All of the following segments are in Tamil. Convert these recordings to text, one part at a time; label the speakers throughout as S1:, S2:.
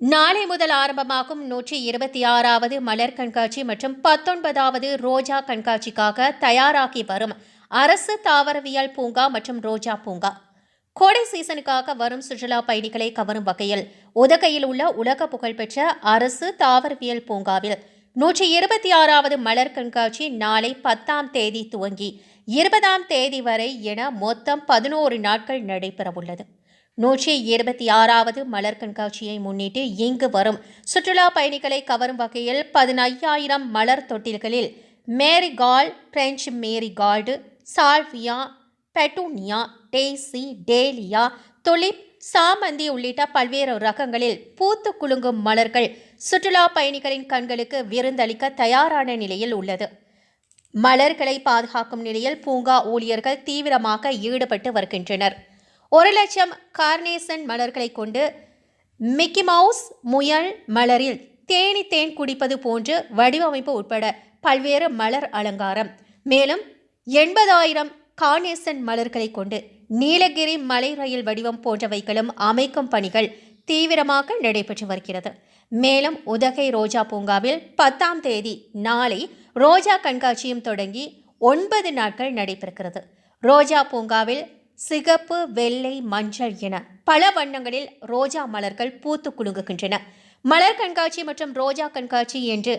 S1: நாளை முதல் ஆரம்பமாகும் நூற்றி இருபத்தி ஆறாவது மலர் கண்காட்சி மற்றும் பத்தொன்பதாவது ரோஜா கண்காட்சிக்காக தயாராகி வரும் அரசு தாவரவியல் பூங்கா மற்றும் ரோஜா பூங்கா. கோடை சீசனுக்காக வரும் சுற்றுலா பயணிகளை கவரும் வகையில் உதகையில் உள்ள உலக புகழ்பெற்ற அரசு தாவரவியல் பூங்காவில் நூற்றி இருபத்தி ஆறாவது மலர் கண்காட்சி நாளை பத்தாம் தேதி துவங்கி இருபதாம் தேதி வரை என மொத்தம் பதினோரு நாட்கள் நடைபெறவுள்ளது. நூற்றி இருபத்தி ஆறாவது மலர் கண்காட்சியை முன்னிட்டு இங்கு வரும் சுற்றுலா பயணிகளை கவரும் வகையில் பதினையாயிரம் மலர் தொட்டில்களில் marigold French marigold salvia petunia daisy dahlia tulip சாமந்தி உள்ளிட்ட பல்வேறு ரகங்களில் பூத்து குலுங்கும் மலர்கள் சுற்றுலா பயணிகளின் கண்களுக்கு விருந்தளிக்க தயாரான நிலையில் உள்ளது. மலர்களை பாதுகாக்கும் நிலையில் பூங்கா ஊழியர்கள் தீவிரமாக ஈடுபட்டு வருகின்றனர். ஒரு லட்சம் கார்னேசன் மலர்களை கொண்டு மிக்கி மவுஸ் முயல் மலரில் தேனி தேன் குடிப்பது போன்று வடிவமைப்பு உட்பட பல்வேறு மலர் அலங்காரம். மேலும் எண்பதாயிரம் கார்னேசன் மலர்களை கொண்டு நீலகிரி மலை ரயில் வடிவம் போன்றவைகளும் அமைக்கும் பணிகள் தீவிரமாக நடைபெற்று வருகிறது. மேலும் உதகை ரோஜா பூங்காவில் பத்தாம் தேதி நாளை ரோஜா கண்காட்சியும் தொடங்கி ஒன்பது நாட்கள் நடைபெறுகிறது. ரோஜா பூங்காவில் சிகப்பு வெள்ளை மஞ்சள் என பல வண்ணங்களில் ரோஜா மலர்கள் பூத்து குலுங்குகின்றன. மலர் கண்காட்சி மற்றும் ரோஜா கண்காட்சி என்று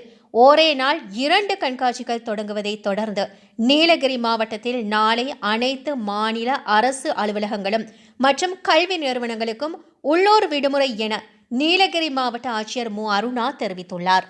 S1: ஒரே நாள் இரண்டு கண்காட்சிகள் தொடங்குவதை தொடர்ந்து நீலகிரி மாவட்டத்தில் நாளை அனைத்து மாநில அரசு அலுவலகங்களும் மற்றும் கல்வி நிறுவனங்களுக்கும் உள்ளூர் விடுமுறை என நீலகிரி மாவட்ட ஆட்சியர் மு. அருணா தெரிவித்துள்ளார்.